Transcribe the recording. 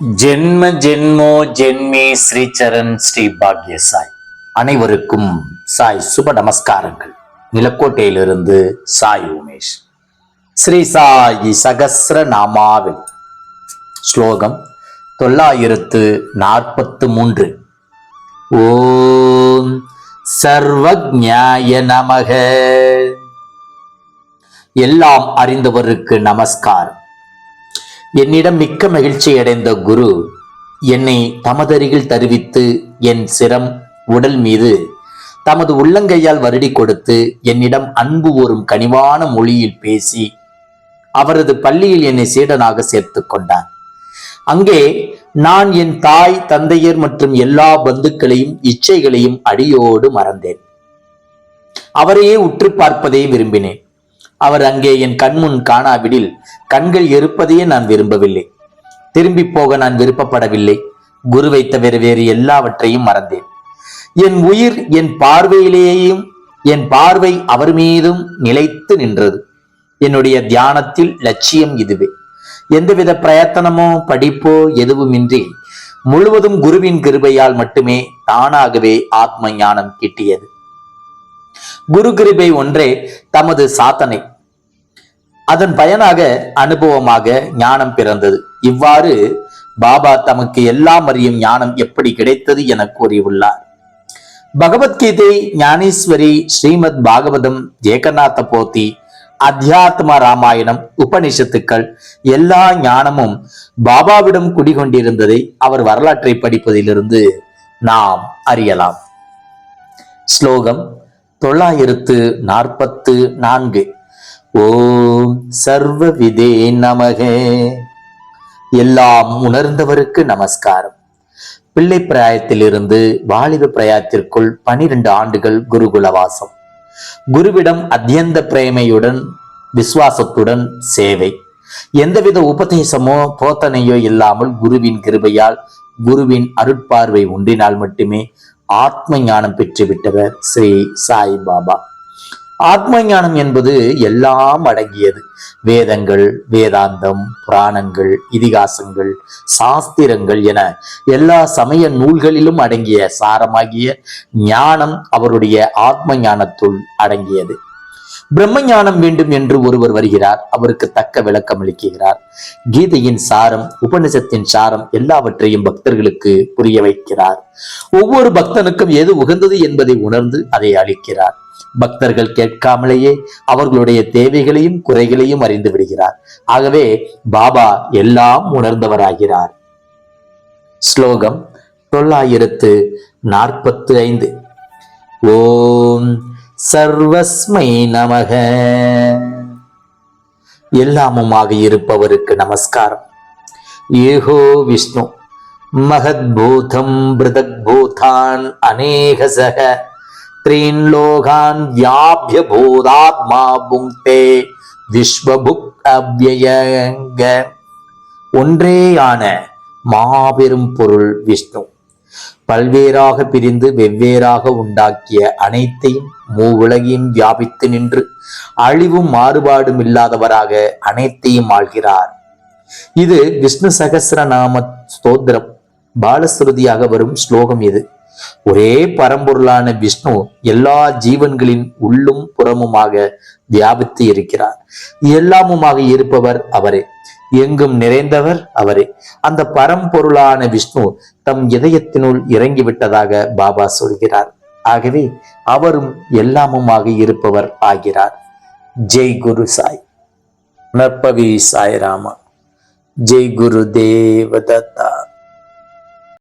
ஜென்ம ஜென்மோ ஜென்மே ஸ்ரீச்சரண் ஸ்ரீ பாக்ய சாய் அனைவருக்கும் சாய் சுப நமஸ்காரங்கள். நிலக்கோட்டையிலிருந்து சாய் உமேஷ். ஸ்ரீ சாயி சகசிர நாமாவில் ஸ்லோகம் தொள்ளாயிரத்து நாற்பத்து மூன்று. ஓம் சர்வஜாய நமக. எல்லாம் அறிந்தவருக்கு நமஸ்காரம். என்னிடம் மிக்க மகிழ்ச்சி அடைந்த குரு என்னை தமதருகில் தருவித்து என் சிரம் உடல் மீது தமது உள்ளங்கையால் வருடி கொடுத்து என்னிடம் அன்பு ஓரும் கனிவான மொழியில் பேசி அவரது பள்ளியில் என்னை சீடனாக சேர்த்து கொண்டார். அங்கே நான் என் தாய் தந்தையர் மற்றும் எல்லா பந்துக்களையும் இச்சைகளையும் அடியோடு மறந்தேன். அவரையே உற்று பார்ப்பதை விரும்பினேன். அவர் அங்கே என் கண்முன் காணாவிடில் கண்கள் எருப்பதையே நான் விரும்பவில்லை. திரும்பி போக நான் விருப்பப்படவில்லை. குருவை தவிர வேறு எல்லாவற்றையும் மறந்தேன். என் உயிர் என் பார்வையிலேயும் என் பார்வை அவர் மீதும் நிலைத்து நின்றது. என்னுடைய தியானத்தில் லட்சியம் இதுவே. எந்தவித பிரயத்தனமோ படிப்போ எதுவுமின்றி முழுவதும் குருவின் கிருபையால் மட்டுமே தானாகவே ஆத்ம ஞானம் கிட்டியது. குரு கிருபை ஒன்றே தமது சாத்தனை. அதன் பயனாக அனுபவமாக ஞானம் பிறந்தது. இவ்வாறு பாபா தமக்கு எல்லாம் அறியும் ஞானம் எப்படி கிடைத்தது என கூறியுள்ளார். பகவத்கீதை ஞானேஸ்வரி ஸ்ரீமத் பாகவதம் ஏகநாத போத்தி அத்தியாத்ம ராமாயணம் உபனிஷத்துக்கள் எல்லா ஞானமும் பாபாவிடம் குடிகொண்டிருந்ததை அவர் வரலாற்றை படிப்பதிலிருந்து நாம் அறியலாம். ஸ்லோகம் தொள்ளாயிரத்து நாற்பத்து நான்கு. ஓம் சர்வ விதே நமக. எல்லாம் உணர்ந்தவருக்கு நமஸ்காரம். பிள்ளை பிராயத்திலிருந்து வாலிப பிராயத்திற்குள் பனிரெண்டு ஆண்டுகள் குருகுல வாசம். குருவிடம் அத்தியந்த பிரேமையுடன் விசுவாசத்துடன் சேவை. எந்தவித உபதேசமோ போத்தனையோ இல்லாமல் குருவின் கிருபையால் குருவின் அருட்பார்வை ஒன்றினால் மட்டுமே ஆத்ம ஞானம் பெற்றுவிட்டவர் ஸ்ரீ சாய்பாபா. ஆத்ம ஞானம் என்பது எல்லாம் அடங்கியது. வேதங்கள் வேதாந்தம் புராணங்கள் இதிகாசங்கள் சாஸ்திரங்கள் என எல்லா சமய நூல்களிலும் அடங்கிய சாரமாகிய ஞானம் அவருடைய ஆத்ம ஞானத்துள் அடங்கியது. பிரம்மஞானம் வேண்டும் என்று ஒருவர் வருகிறார். அவருக்கு தக்க விளக்கம் அளிக்கிறார். கீதையின் சாரம் உபனிஷத்தின் சாரம் எல்லாவற்றையும் பக்தர்களுக்கு புரிய வைக்கிறார். ஒவ்வொரு பக்தனுக்கும் எது உகந்தது என்பதை உணர்ந்து அதை அளிக்கிறார். பக்தர்கள் கேட்காமலேயே அவர்களுடைய தேவைகளையும் குறைகளையும் அறிந்து விடுகிறார். ஆகவே பாபா எல்லாம் உணர்ந்தவராகிறார். ஸ்லோகம் தொள்ளாயிரத்து நாற்பத்து ஐந்து ஓம் சர்வஸ்மை நமக. எல்லாமுமாக இருப்பவருக்கு நமஸ்காரம். ஏகோ விஷ்ணு மகத்பூதம் பிருதக்பூதான் அநேகசக. த்ரீன் லோகான் வியாபிய பூதாத்மா புங்கே விஸ்வபுக் அவ்வயங்க ஒன்றேயான மாபெரும் பொருள் விஷ்ணு. பல்வேறாக பிரிந்து வெவ்வேறாக உண்டாக்கிய அனைத்தையும் மூவுலகையும் வியாபித்து நின்று அழிவும் மாறுபாடும் இல்லாதவராக அனைத்தையும் ஆள்கிறார். இது விஷ்ணு சகசிரநாம ஸ்தோத்திரம். பாலஸ்ருதியாக வரும் ஸ்லோகம் இது. ஒரே பரம்பொருளான விஷ்ணு எல்லா ஜீவன்களின் உள்ளும் புறமுமாக வியாபித்து இருக்கிறார். எல்லாமுமாக இருப்பவர் அவரே. எங்கும் நிறைந்தவர் அவரே. அந்த பரம்பொருளான விஷ்ணு தம் இதயத்தினுள் இறங்கிவிட்டதாக பாபா சொல்கிறார். ஆகவே அவரும் எல்லாமுமாக இருப்பவர் ஆகிறார். ஜெய் குரு சாய். நற்பவி சாய் ராமா ஜெய் குரு தேவதத்தா.